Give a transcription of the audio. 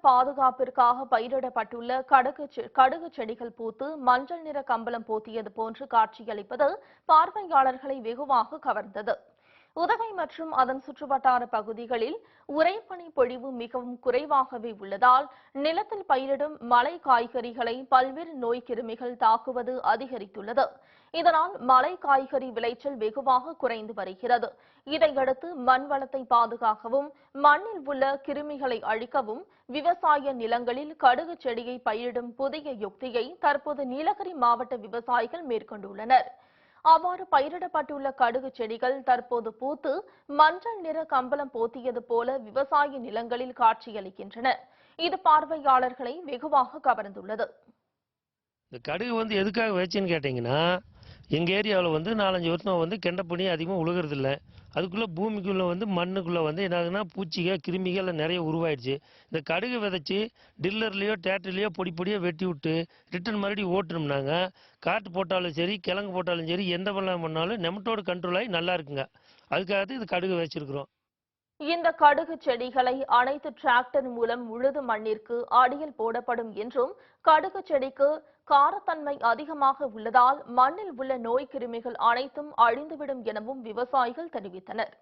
பாதுகாப்பிற்காக பயிரிடப்பட்டுள்ள கடுகு செ- கடுகு செடிகள் பூத்து மஞ்சள் நிற கம்பளம் போத்தியது போன்று காட்சியளிப்பது பார்வையாளர்களை வெகுவாக கவர்ந்தது. உதகை மற்றும் அதன் சுற்றுவட்டார பகுதிகளில் உறைபனி பொழிவு மிகவும் குறைவாகவே உள்ளதால் நிலத்தில் பயிரிடும் மலை காய்கறிகளை பல்வேறு நோய் கிருமிகள் தாக்குவது அதிகரித்துள்ளது. இதனால் மலை காய்கறி விளைச்சல் வெகுவாக குறைந்து வருகிறது. இதையடுத்து மண் வளத்தை பாதுகாக்கவும் மண்ணில் உள்ள கிருமிகளை அழிக்கவும் விவசாய நிலங்களில் கடுகு செடியை பயிரிடும் புதிய யுக்தியை தற்போது நீலகிரி மாவட்ட விவசாயிகள் மேற்கொண்டுள்ளனர். அவ்வாறு பயிரிடப்பட்டுள்ள கடுகு செடிகள் தற்போது பூத்து மஞ்சள் நிற கம்பளம் போத்தியது போல விவசாய நிலங்களில் காட்சியளிக்கின்றன. இது பார்வையாளர்களை வெகுவாக கவர்ந்துள்ளது. இந்த கடுகு வந்து எதுக்காக வச்சுன்னு கேட்டீங்கன்னா எங்கள் ஏரியாவில் வந்து நாலஞ்சு வருஷம் வந்து கெண்டப்பனி அதிகமாக உழுகிறதில்ல. அதுக்குள்ளே பூமிக்குள்ளே வந்து மண்ணுக்குள்ளே வந்து என்ன ஆகுதுன்னா பூச்சிகள் கிருமிகள் எல்லாம் நிறைய உருவாயிடுச்சு. இந்த கடுகு விதைச்சி டில்லர்லேயோ டேட்டர்லேயோ பொடி பொடியாக வெட்டி விட்டு ரிட்டன் மறுபடியும் ஓட்டுனோம்னாங்க காட்டு போட்டாலும் சரி கிழங்கு போட்டாலும் சரி எந்த பண்ணலாம் பண்ணாலும் நெமட்டோடு கண்ட்ரோல் ஆகி நல்லா இருக்குங்க. அதுக்காக தான் இது கடுகு வச்சிருக்கிறோம் இந்த கடுகு செடிகளை அனைத்து டிராக்டர் மூலம் உழுது மண்ணிற்கு அடியில் போடப்படும் என்றும் கடுகு செடிக்கு காரத்தன்மை அதிகமாக உள்ளதால் மண்ணில் உள்ள நோய் கிருமிகள் அனைத்தும் அழிந்துவிடும் எனவும் விவசாயிகள் தெரிவித்தனர்.